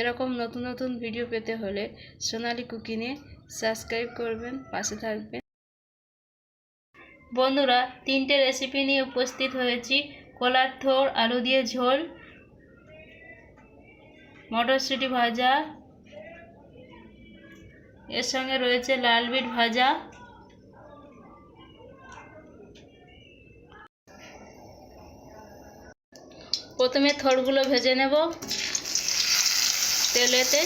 এরকম নতুন নতুন ভিডিও পেতে হলে সোনালি কুকিংয়ে সাবস্ক্রাইব করবেন, পাশে থাকবেন। বন্ধুরা, তিনটে রেসিপি নিয়ে উপস্থিত হয়েছি। কলার থোড়, আলু দিয়ে ঝোল, মটরশুঁটি ভাজা, এর সঙ্গে রয়েছে লাল বিট ভাজা। প্রথমে থোড়গুলো ভেজে নেব। তেলেতে।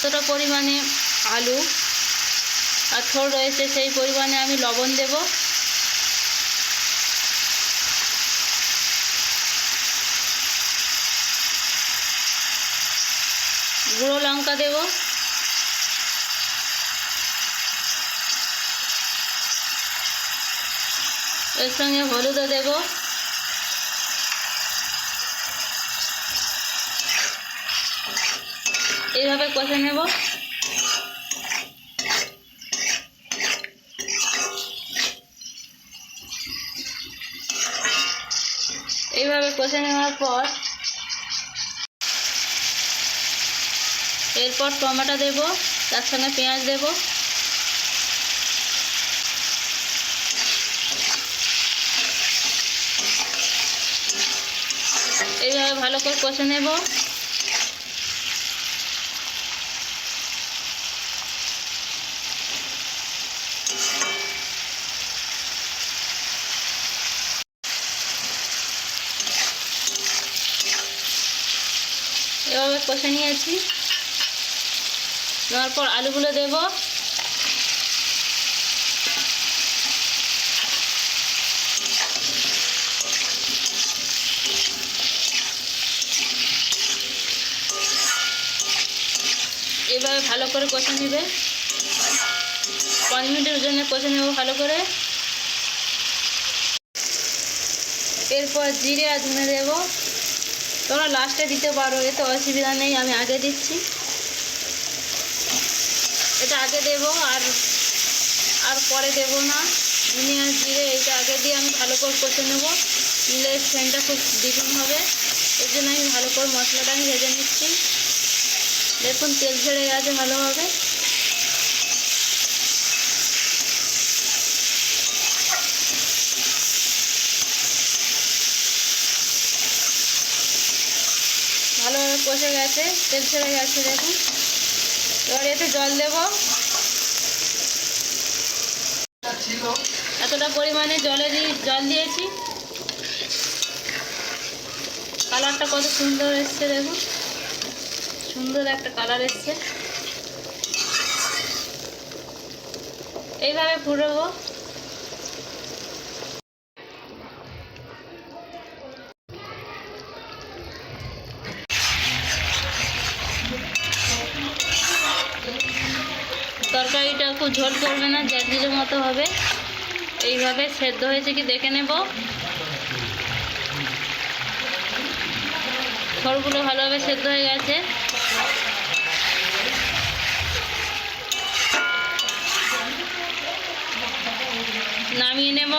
কতটা পরিমাণে আলু আর থোড় রয়েছে সেই পরিমাণে আমি লবণ দেব। গুঁড়ো লঙ্কা দেব। এর সঙ্গে হলুদও দেব। এইভাবে কষে নেব। এইভাবে কষে নেওয়ার পর এরপর টমেটো দেব, তার সঙ্গে পেঁয়াজ দেব। এইভাবে ভালো করে কষে নেব। এভাবে কষে নিয়েছি। দেওয়ার পর আলুগুলো দেব। এভাবে ভালো করে কষে নেবে। পাঁচ মিনিটের জন্য কষে নেব ভালো করে। এরপর জিরে আর ধনে দেবো। তোমরা লাস্টে দিতে পারো, এতে অসুবিধা নেই, আমি আগে দিচ্ছি। এটা আগে দেব আর আর পরে দেব না। ধনিয়া জিরে, এইটা আগে দিয়ে আমি ভালো করে কষে নেব। নিলে সেন্টটা খুব দ্বিগুণ হবে। এর জন্য আমি ভালো করে মশলাটা আমি ভেজে নিচ্ছি। দেখুন তেল ছেড়ে গেছে ভালোভাবে। ভালোভাবে কষে গেছে, তেল ছেড়ে গেছে দেখুন। এবার এতে জল দেব। এতটা পরিমাণে জলে জল দিয়েছি। কালারটা কত সুন্দর এসছে দেখুন। সুন্দর একটা কালার এসছে। এইভাবে ফুটবো। তরকারিটা খুব ঝোল করবে না জ্যালির মতো হবে। এইভাবে সেদ্ধ হয়েছে কি দেখে নেব। ঝোলগুলো ভালোভাবে সেদ্ধ হয়ে গেছে। নামিয়ে নেব।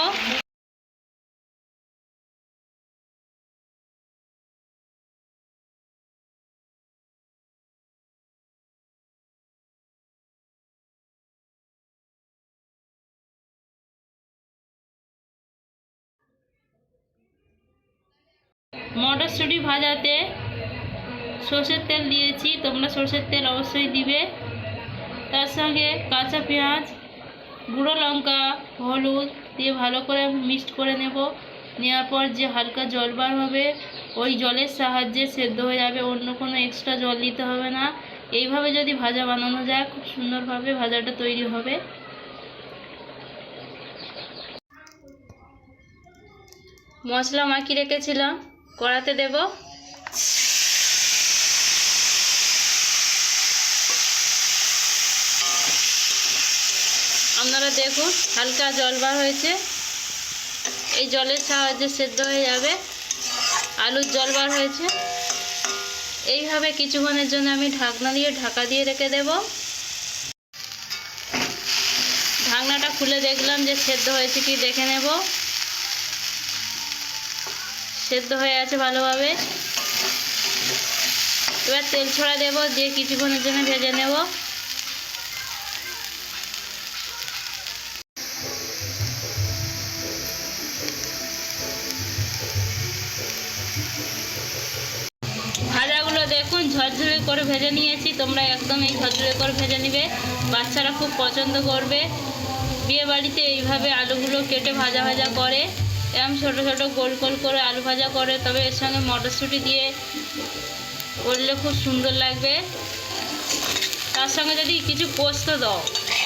মটরশুঁটি ভাজাতে সর্ষের তেল দিয়েছি, তোমরা সর্ষের তেল অবশ্যই দিবে। তার সঙ্গে কাঁচা পেঁয়াজ, গুঁড়ো লঙ্কা, হলুদ দিয়ে ভালো করে মিক্সড করে নেব। নেওয়ার পর যে হালকা জল বার হবে, ওই জলের সাহায্যে সেদ্ধ হয়ে যাবে, অন্য কোনো এক্সট্রা জল দিতে হবে না। এইভাবে যদি ভাজা বানানো যায়, খুব সুন্দরভাবে ভাজাটা তৈরি হবে। মশলা মাখিয়ে রেখেছিলাম। কড়াতে দেব। আপনারা দেখুন, হালকা জল বার হয়েছে। এই জলের সাহায্যে সেদ্ধ হয়ে যাবে। আলুর জল বার হয়েছে। এইভাবে কিছুক্ষণের জন্য আমি ঢাকনা দিয়ে ঢাকা দিয়ে রেখে দেব। ঢাকনাটা খুলে দেখলাম যে সেদ্ধ হয়েছে কি দেখে নেব। সেদ্ধ হয়ে আছে ভালোভাবে। এবার তেল ছড়া দেবো, দিয়ে কিছুক্ষণের জন্য ভেজে নেব। ভাজাগুলো দেখুন, ঝরঝরে করে ভেজে নিয়েছি। তোমরা একদম এই ঝরঝরে করে ভেজে নিবে। বাচ্চারা খুব পছন্দ করবে। বিয়ে বাড়িতে এইভাবে আলুগুলো কেটে ভাজা ভাজা করে। এরম ছোটো ছোটো গোল গোল করে আলু ভাজা করে, তবে এর সঙ্গে মটরশুঁটি দিয়ে করলে খুব সুন্দর লাগবে। তার সঙ্গে যদি কিছু পোস্ত দাও,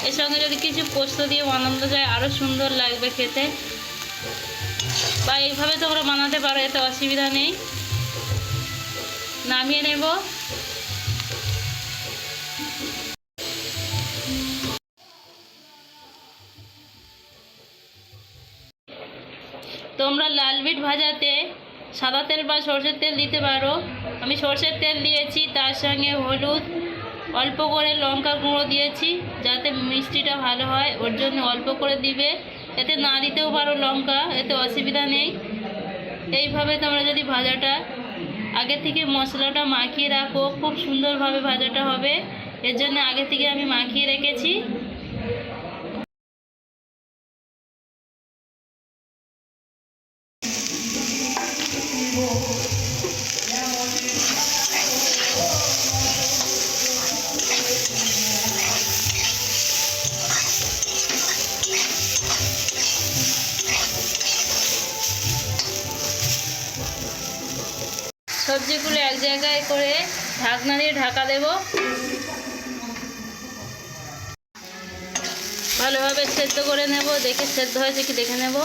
এর সঙ্গে যদি কিছু পোস্ত দিয়ে বানানো যায় আরও সুন্দর লাগবে খেতে। বা এইভাবে তোমরা বানাতে পারো, এতে অসুবিধা নেই। নামিয়ে নেব। তোমরা লাল বিট ভাজাতে সাদা তেল বা সরষের তেল দিতে পারো। আমি সর্ষের তেল দিয়েছি, তার সঙ্গে হলুদ, অল্প করে লঙ্কা গুঁড়ো দিয়েছি যাতে মিষ্টিটা ভালো হয়। ওর জন্য অল্প করে দিবে। এতে না দিতেও পারো লঙ্কা, এতে অসুবিধা নেই। এইভাবে তোমরা যদি ভাজাটা আগে থেকে মশলাটা মাখিয়ে রাখো, খুব সুন্দরভাবে ভাজাটা হবে। এর জন্য আগে থেকে আমি মাখিয়ে রেখেছি। সবজিগুলো এক জায়গায় করে ঢাকনা দিয়ে ঢাকা দেব। ভালোভাবে সেদ্ধ করে নেব। দেখে সেদ্ধ হয়েছে কি দেখে নেব।